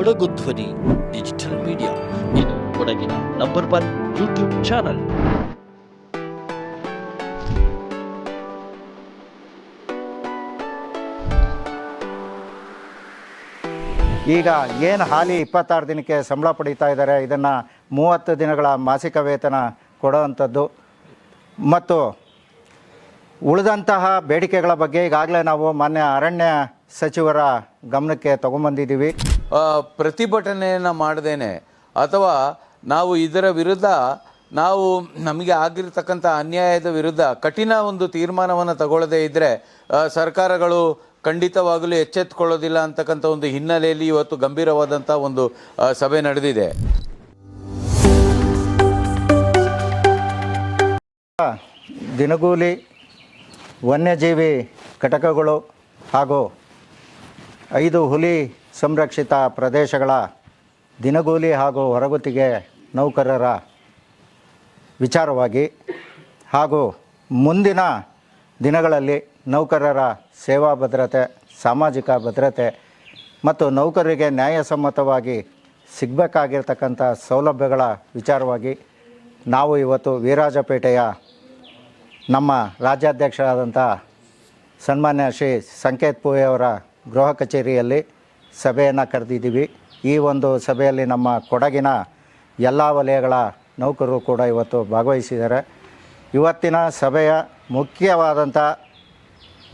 ಕೊಡಗು ಧ್ವನಿ digital media ಇದು ಕೊಡಗಿನ ನಂಬರ್ ಒನ್ ಯೂಟ್ಯೂಬ್ ಚಾನಲ್ ಈಗ ಏನು ಹಾಲಿ ಇಪ್ಪತ್ತಾರು ದಿನಕ್ಕೆ ಸಂಬಳ ಪಡೀತಾ ಇದ್ದಾರೆ, ಇದನ್ನು ಮೂವತ್ತು ದಿನಗಳ ಮಾಸಿಕ ವೇತನ ಕೊಡೋವಂಥದ್ದು. ಮತ್ತು ಉಳಿದಂತಹ ಬೇಡಿಕೆಗಳ ಬಗ್ಗೆ ಈಗಾಗಲೇ ನಾವು ಮಾನ್ಯ ಅರಣ್ಯ ಸಚಿವರ ಗಮನಕ್ಕೆ ತಗೊಂಬಂದಿದ್ದೀವಿ. ಪ್ರತಿಭಟನೆಯನ್ನು ಮಾಡದೇನೆ. ಅಥವಾ ನಾವು ಇದರ ವಿರುದ್ಧ ನಾವು ನಮಗೆ ಆಗಿರ್ತಕ್ಕಂಥ ಅನ್ಯಾಯದ ವಿರುದ್ಧ ಕಠಿಣ ಒಂದು ತೀರ್ಮಾನವನ್ನು ತಗೊಳ್ಳದೇ ಇದ್ದರೆ ಸರ್ಕಾರಗಳು ಖಂಡಿತವಾಗಲೂ ಎಚ್ಚೆತ್ತುಕೊಳ್ಳೋದಿಲ್ಲ ಅಂತಕ್ಕಂಥ ಒಂದು ಹಿನ್ನೆಲೆಯಲ್ಲಿ ಇವತ್ತು ಗಂಭೀರವಾದಂಥ ಒಂದು ಸಭೆ ನಡೆದಿದೆ. ದಿನಗೂಲಿ, ವನ್ಯಜೀವಿ ಘಟಕಗಳು ಹಾಗೂ ಐದು ಹುಲಿ ಸಂರಕ್ಷಿತ ಪ್ರದೇಶಗಳ ದಿನಗೂಲಿ ಹಾಗೂ ಹೊರಗುತ್ತಿಗೆ ನೌಕರರ ವಿಚಾರವಾಗಿ ಹಾಗೂ ಮುಂದಿನ ದಿನಗಳಲ್ಲಿ ನೌಕರರ ಸೇವಾ ಭದ್ರತೆ, ಸಾಮಾಜಿಕ ಭದ್ರತೆ ಮತ್ತು ನೌಕರರಿಗೆ ನ್ಯಾಯಸಮ್ಮತವಾಗಿ ಸಿಗಬೇಕಾಗಿರ್ತಕ್ಕಂಥ ಸೌಲಭ್ಯಗಳ ವಿಚಾರವಾಗಿ ನಾವು ಇವತ್ತು ವೀರಾಜಪೇಟೆಯ ನಮ್ಮ ರಾಜ್ಯಾಧ್ಯಕ್ಷರಾದಂಥ ಸನ್ಮಾನ್ಯ ಶ್ರೀ ಸಂಕೇತ್ ಪೂವೆಯವರ ಗೃಹ ಕಚೇರಿಯಲ್ಲಿ ಸಭೆಯನ್ನು ಕರೆದಿದ್ದೀವಿ. ಈ ಒಂದು ಸಭೆಯಲ್ಲಿ ನಮ್ಮ ಕೊಡಗಿನ ಎಲ್ಲ ವಲಯಗಳ ನೌಕರರು ಕೂಡ ಇವತ್ತು ಭಾಗವಹಿಸಿದ್ದಾರೆ. ಇವತ್ತಿನ ಸಭೆಯ ಮುಖ್ಯವಾದಂಥ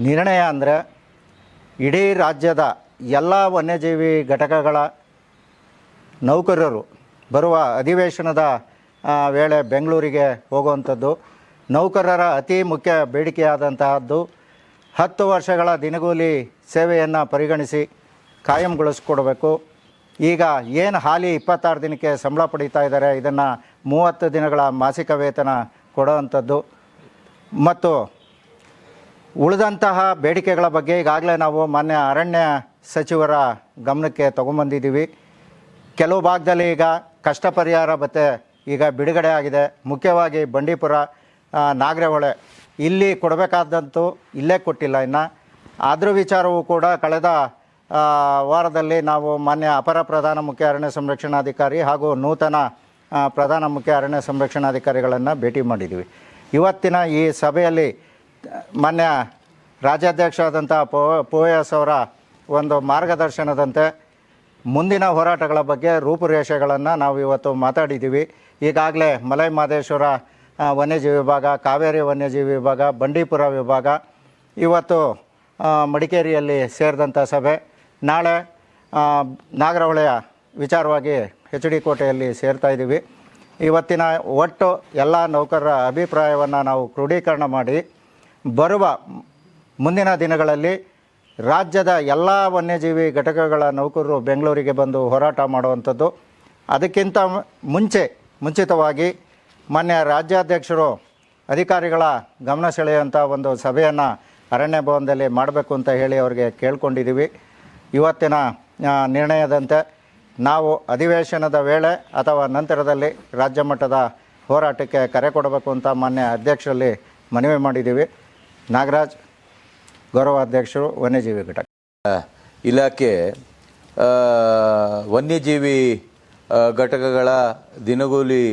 ನಿರ್ಣಯ ಅಂದರೆ ಇಡೀ ರಾಜ್ಯದ ಎಲ್ಲ ವನ್ಯಜೀವಿ ಘಟಕಗಳ ನೌಕರರು ಬರುವ ಅಧಿವೇಶನದ ವೇಳೆ ಬೆಂಗಳೂರಿಗೆ ಹೋಗುವಂಥದ್ದು, ನೌಕರರ ಅತಿ ಮುಖ್ಯ ಬೇಡಿಕೆಯಾದಂತಹದ್ದು ಹತ್ತು ವರ್ಷಗಳ ದಿನಗೂಲಿ ಸೇವೆಯನ್ನು ಪರಿಗಣಿಸಿ ಕಾಯಂಗೊಳಿಸ್ಕೊಡ್ಬೇಕು. ಈಗ ಏನು ಹಾಲಿ ಇಪ್ಪತ್ತಾರು ದಿನಕ್ಕೆ ಸಂಬಳ ಪಡೀತಾ ಇದ್ದಾರೆ, ಇದನ್ನು ಮೂವತ್ತು ದಿನಗಳ ಮಾಸಿಕ ವೇತನ ಕೊಡೋವಂಥದ್ದು. ಮತ್ತು ಉಳಿದಂತಹ ಬೇಡಿಕೆಗಳ ಬಗ್ಗೆ ಈಗಾಗಲೇ ನಾವು ಮಾನ್ಯ ಅರಣ್ಯ ಸಚಿವರ ಗಮನಕ್ಕೆ ತೊಗೊಂಬಂದಿದ್ದೀವಿ. ಕೆಲವು ಭಾಗದಲ್ಲಿ ಈಗ ಕಷ್ಟ ಪರಿಹಾರ ಭತ್ತೆ ಈಗ ಬಿಡುಗಡೆ ಆಗಿದೆ. ಮುಖ್ಯವಾಗಿ ಬಂಡೀಪುರ ನಾಗರಹೊಳೆ. ಇಲ್ಲಿ ಕೊಡಬೇಕಾದಂತೂ ಇಲ್ಲೇ ಕೊಟ್ಟಿಲ್ಲ ಇನ್ನು. ಅದ್ರ ವಿಚಾರವೂ ಕೂಡ ಕಳೆದ ವಾರದಲ್ಲಿ ನಾವು ಮಾನ್ಯ ಅಪರ ಪ್ರಧಾನ ಮುಖ್ಯ ಅರಣ್ಯ ಸಂರಕ್ಷಣಾಧಿಕಾರಿ ಹಾಗೂ ನೂತನ ಪ್ರಧಾನ ಮುಖ್ಯ ಅರಣ್ಯ ಸಂರಕ್ಷಣಾಧಿಕಾರಿಗಳನ್ನು ಭೇಟಿ ಮಾಡಿದ್ದೀವಿ ಇವತ್ತಿನ ಈ ಸಭೆಯಲ್ಲಿ, ಮಾನ್ಯ ರಾಜ್ಯಾಧ್ಯಕ್ಷರಾದಂಥ ಪೋ, ಪೋಯಸ್ ಅವರ ಒಂದು ಮಾರ್ಗದರ್ಶನದಂತೆ ಮುಂದಿನ ಹೋರಾಟಗಳ ಬಗ್ಗೆ ರೂಪುರೇಷೆಗಳನ್ನು ನಾವು ಇವತ್ತು ಮಾತಾಡಿದ್ದೀವಿ. ಈಗಾಗಲೇ ಮಲೈ ಮಾದೇಶ್ವರ ವನ್ಯಜೀವಿ ವಿಭಾಗ, ಕಾವೇರಿ ವನ್ಯಜೀವಿ ವಿಭಾಗ, ಬಂಡೀಪುರ ವಿಭಾಗ, ಇವತ್ತು ಮಡಿಕೇರಿಯಲ್ಲಿ ಸೇರಿದಂಥ ಸಭೆ. ನಾಳೆ ನಾಗರಹೊಳೆಯ ವಿಚಾರವಾಗಿ ಎಚ್ ಡಿ ಕೋಟೆಯಲ್ಲಿ ಸೇರ್ತಾ ಇದ್ದೀವಿ. ಇವತ್ತಿನ ಒಟ್ಟು ಎಲ್ಲ ನೌಕರರ ಅಭಿಪ್ರಾಯವನ್ನು ನಾವು ಕ್ರೋಢೀಕರಣ ಮಾಡಿ, ಬರುವ ಮುಂದಿನ ದಿನಗಳಲ್ಲಿ ರಾಜ್ಯದ ಎಲ್ಲ ವನ್ಯಜೀವಿ ಘಟಕಗಳ ನೌಕರರು ಬೆಂಗಳೂರಿಗೆ ಬಂದು ಹೋರಾಟ ಮಾಡುವಂಥದ್ದು. ಅದಕ್ಕಿಂತ ಮುಂಚೆ, ಮುಂಚಿತವಾಗಿ ಮಾನ್ಯ ರಾಜ್ಯಾಧ್ಯಕ್ಷರು, ಅಧಿಕಾರಿಗಳ ಗಮನ ಸೆಳೆಯುವಂಥ ಒಂದು ಸಭೆಯನ್ನು ಅರಣ್ಯ ಭವನದಲ್ಲಿ ಮಾಡಬೇಕು ಅಂತ ಹೇಳಿ ಅವರಿಗೆ ಕೇಳ್ಕೊಂಡಿದ್ದೀವಿ. ಇವತ್ತಿನ ನಿರ್ಣಯದಂತೆ ನಾವು ಅಧಿವೇಶನದ ವೇಳೆ ಅಥವಾ ನಂತರದಲ್ಲಿ ರಾಜ್ಯ ಮಟ್ಟದ ಹೋರಾಟಕ್ಕೆ ಕರೆ ಕೊಡಬೇಕು ಅಂತ ಮಾನ್ಯ ಅಧ್ಯಕ್ಷರಲ್ಲಿ ಮನವಿ ಮಾಡಿದ್ದೀವಿ. ನಾಗರಾಜ್ ಗೌರವಾಧ್ಯಕ್ಷರು ವನ್ಯಜೀವಿ ಘಟಕ. ಇಲಾಖೆ ವನ್ಯಜೀವಿ ಘಟಕಗಳ ದಿನಗೂಲಿ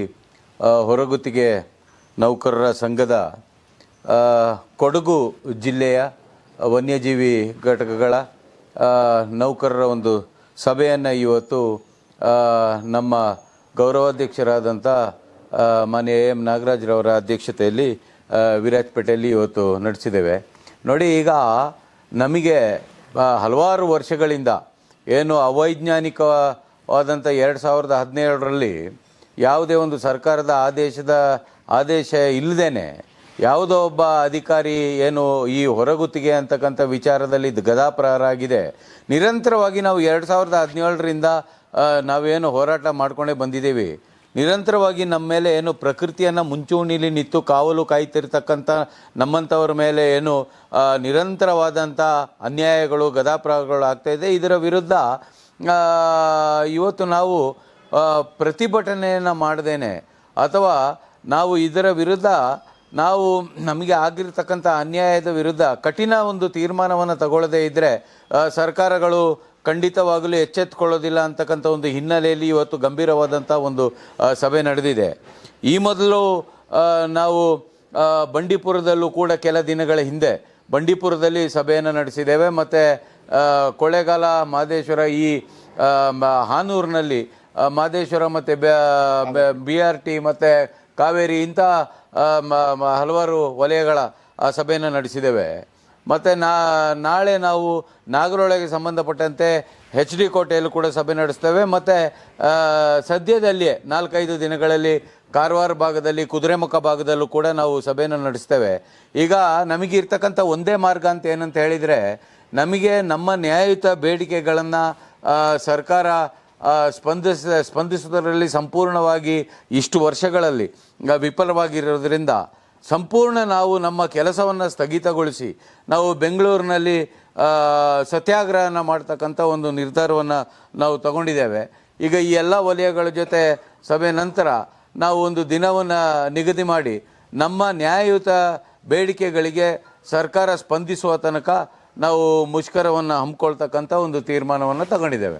ಹೊರಗುತ್ತಿಗೆ ನೌಕರರ ಸಂಘದ ಕೊಡಗು ಜಿಲ್ಲೆಯ ವನ್ಯಜೀವಿ ಘಟಕಗಳ ನೌಕರರ ಒಂದು ಸಭೆಯನ್ನು ಇವತ್ತು ನಮ್ಮ ಗೌರವಾಧ್ಯಕ್ಷರಾದಂಥ ಮಾನ್ಯ ಎ ಎಂ ನಾಗರಾಜ್ರವರ ಅಧ್ಯಕ್ಷತೆಯಲ್ಲಿ ವಿರಾಜ್ ವಿರಾಜಪೇಟೆಯಲ್ಲಿ ಇವತ್ತು ನಡೆಸಿದ್ದೇವೆ. ನೋಡಿ, ಈಗ ನಮಗೆ ಹಲವಾರು ವರ್ಷಗಳಿಂದ ಏನು ಅವೈಜ್ಞಾನಿಕವಾದಂಥ ಎರಡು ಸಾವಿರದ ಹದಿನೇಳರಲ್ಲಿ ಯಾವುದೇ ಒಂದು ಸರ್ಕಾರದ ಆದೇಶದ, ಆದೇಶ ಇಲ್ಲದೇನೆ ಯಾವುದೋ ಒಬ್ಬ ಅಧಿಕಾರಿ ಏನು ಈ ಹೊರಗುತ್ತಿಗೆ ಅಂತಕ್ಕಂಥ ವಿಚಾರದಲ್ಲಿ ಗದಾಪ್ರಹಾರ ಗದಾಪ್ರಹರಾಗಿದೆ. ನಿರಂತರವಾಗಿ ನಾವು ಎರಡು ಸಾವಿರದ ಹದಿನೇಳರಿಂದ ನಾವೇನು ಹೋರಾಟ ಮಾಡ್ಕೊಂಡೇ ಬಂದಿದ್ದೀವಿ. ನಿರಂತರವಾಗಿ ನಮ್ಮ ಮೇಲೆ ಏನು ಪ್ರಕೃತಿಯನ್ನು ಮುಂಚೂಣಿಲಿ ನಿಂತು ಕಾವಲು ಕಾಯ್ತಿರ್ತಕ್ಕಂಥ ನಮ್ಮಂಥವ್ರ ಮೇಲೆ ಏನು ನಿರಂತರವಾದಂಥ ಅನ್ಯಾಯಗಳು ಗದಾಪ್ರಹಾರಗಳು ಆಗ್ತಾಯಿದೆ ಇದರ ವಿರುದ್ಧ ಇವತ್ತು ನಾವು ಪ್ರತಿಭಟನೆಯನ್ನು ಮಾಡ್ದೇನೆ. ಅಥವಾ ನಾವು ಇದರ ವಿರುದ್ಧ ನಾವು ನಮಗೆ ಆಗಿರ್ತಕ್ಕಂಥ ಅನ್ಯಾಯದ ವಿರುದ್ಧ ಕಠಿಣ ಒಂದು ತೀರ್ಮಾನವನ್ನು ತಗೊಳ್ಳದೇ ಇದ್ದರೆ ಸರ್ಕಾರಗಳು ಖಂಡಿತವಾಗಲೂ ಎಚ್ಚೆತ್ತುಕೊಳ್ಳೋದಿಲ್ಲ ಅಂತಕ್ಕಂಥ ಒಂದು ಹಿನ್ನೆಲೆಯಲ್ಲಿ ಇವತ್ತು ಗಂಭೀರವಾದಂಥ ಒಂದು ಸಭೆ ನಡೆದಿದೆ. ಈ ಮೊದಲು ನಾವು ಬಂಡೀಪುರದಲ್ಲೂ ಕೂಡ ಕೆಲ ದಿನಗಳ ಹಿಂದೆ ಬಂಡೀಪುರದಲ್ಲಿ ಸಭೆಯನ್ನು ನಡೆಸಿದ್ದೇವೆ. ಮತ್ತು ಕೊಳ್ಳೇಗಾಲ ಮಾದೇಶ್ವರ ಈ ಹಾನೂರಿನಲ್ಲಿ ಮಾದೇಶ್ವರ ಮತ್ತು ಬಿ ಆರ್ ಟಿ ಮತ್ತು ಕಾವೇರಿ ಇಂಥ ಹಲವಾರು ವಲಯಗಳ ಸಭೆಯನ್ನು ನಡೆಸಿದ್ದೇವೆ. ಮತ್ತು ನಾಳೆ ನಾವು ನಾಗರೊಳಗೆ ಸಂಬಂಧಪಟ್ಟಂತೆ ಎಚ್ ಡಿ ಕೋಟೆಯಲ್ಲೂ ಕೂಡ ಸಭೆ ನಡೆಸ್ತೇವೆ. ಮತ್ತು ಸದ್ಯದಲ್ಲಿಯೇ ನಾಲ್ಕೈದು ದಿನಗಳಲ್ಲಿ ಕಾರವಾರ ಭಾಗದಲ್ಲಿ, ಕುದುರೆಮುಖ ಭಾಗದಲ್ಲೂ ಕೂಡ ನಾವು ಸಭೆಯನ್ನು ನಡೆಸ್ತೇವೆ. ಈಗ ನಮಗೆ ಇರ್ತಕ್ಕಂಥ ಒಂದೇ ಮಾರ್ಗ ಅಂತ ಏನಂತ ಹೇಳಿದರೆ, ನಮಗೆ ನಮ್ಮ ನ್ಯಾಯಯುತ ಬೇಡಿಕೆಗಳನ್ನು ಸರ್ಕಾರ ಸ್ಪಂದಿಸ, ಸ್ಪಂದಿಸುವುದರಲ್ಲಿ ಸಂಪೂರ್ಣವಾಗಿ ಇಷ್ಟು ವರ್ಷಗಳಲ್ಲಿ ವಿಫಲವಾಗಿರೋದ್ರಿಂದ ಸಂಪೂರ್ಣ ನಾವು ನಮ್ಮ ಕೆಲಸವನ್ನು ಸ್ಥಗಿತಗೊಳಿಸಿ, ನಾವು ಬೆಂಗಳೂರಿನಲ್ಲಿ ಸತ್ಯಾಗ್ರಹನ ಮಾಡ್ತಕ್ಕಂಥ ಒಂದು ನಿರ್ಧಾರವನ್ನು ನಾವು ತಗೊಂಡಿದ್ದೇವೆ. ಈಗ ಈ ಎಲ್ಲ ವಲಯಗಳ ಜೊತೆ ಸಭೆ ನಂತರ ನಾವು ಒಂದು ದಿನವನ್ನು ನಿಗದಿ ಮಾಡಿ, ನಮ್ಮ ನ್ಯಾಯಯುತ ಬೇಡಿಕೆಗಳಿಗೆ ಸರ್ಕಾರ ಸ್ಪಂದಿಸುವ ತನಕ ನಾವು ಮುಷ್ಕರವನ್ನು ಹಮ್ಮಿಕೊಳ್ತಕ್ಕಂಥ ಒಂದು ತೀರ್ಮಾನವನ್ನು ತಗೊಂಡಿದ್ದೇವೆ.